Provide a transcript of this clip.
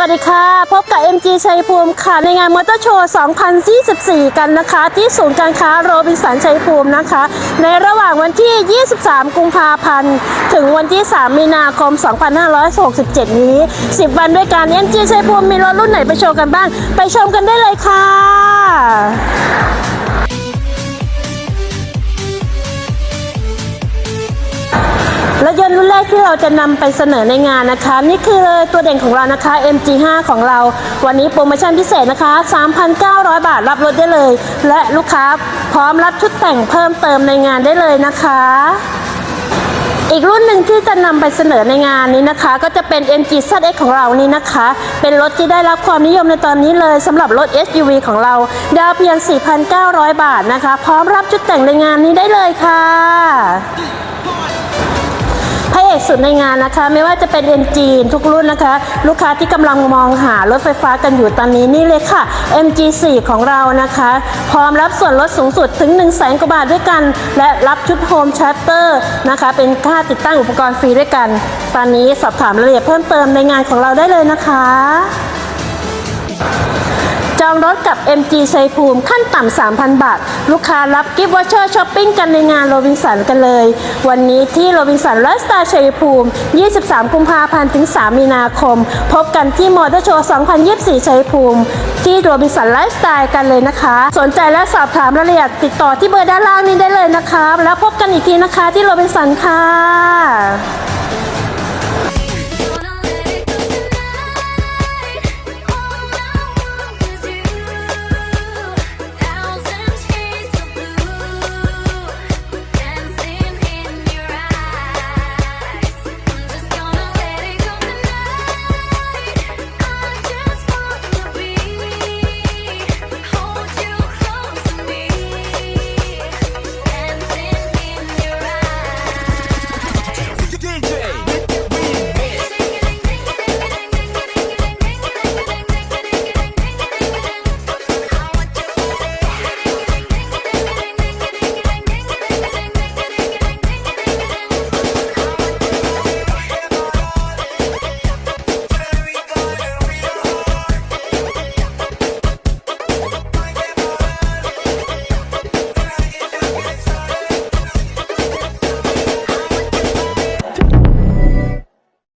วัสดีค่ะ พบกับ MG ชัยภูมิค่ะ ในงานมอเตอร์โชว์ 2024 กันนะคะ ที่ศูนย์การค้าโรบินสันชัยภูมินะคะ ในระหว่างวันที่ 23 กุมภาพันธ์ ถึงวันที่ 3 มีนาคม 2567 นี้ 10 วันด้วยกัน MG ชัยภูมิมีรถรุ่นไหนไปโชว์กันบ้าง ไปชมกันได้เลยค่ะ ถยนต์รุ่นแรกที่เราจะนำไปเสนอในงานนะคะ นี่คือตัวเด่นของเรานะคะ MG5 ของเรา วันนี้โปรโมชั่นพิเศษนะคะ 3,900 บาทรับรถได้เลย และลูกค้าพร้อมรับชุดแต่งเพิ่มเติมในงานได้เลยนะคะ อีกรุ่นหนึ่งที่จะนำไปเสนอในงานนี้นะคะ ก็จะเป็น MG ZX ของเรานี่นะคะ เป็นรถที่ได้รับความนิยมในตอนนี้เลยสำหรับรถ SUV ของเรา ดาวเพียง 4,900 บาทนะคะ พร้อมรับชุดแต่งในงานนี้ได้เลยค่ะ ในงานนะคะ ไม่ว่าจะเป็นเอ็นจีนทุกรุ่นนะคะ ลูกค้าที่กำลังมองหารถไฟฟ้ากันอยู่ตอนนี้นี่เลยค่ะ MG4 ของเรานะคะ พร้อมรับส่วนลดสูงสุดถึง 1 0 0 0 0แสนกว่าบาทด้วยกัน และรับชุดโฮมชัตเตอร์นะคะ เป็นค่าติดตั้งอุปกรณ์ฟรีด้วยกัน ตอนนี้สอบถามรายละเอียดเพิ่มเติมในงานของเราได้เลยนะคะ องรถกับ MG ชัยภูมิขั้นต่ำ 3,000 บาท ลูกค้ารับกิฟต์วอเชอร์ช้อปปิ้งกันในงานโรบินสันกันเลย วันนี้ที่โรบินสันไลฟ์สไตล์ชัยภูมิ 23 กุมภาพันธ์ถึง 3 มีนาคม พบกันที่มอเตอร์โชว์ 2024 ชัยภูมิ ที่โรบินสันไลฟ์สไตล์กันเลยนะคะ สนใจและสอบถามรายละเอียดติดต่อที่เบอร์ด้านล่างนี้ได้เลยนะคะ แล้วพบกันอีกทีนะคะที่โรบินสันค่ะ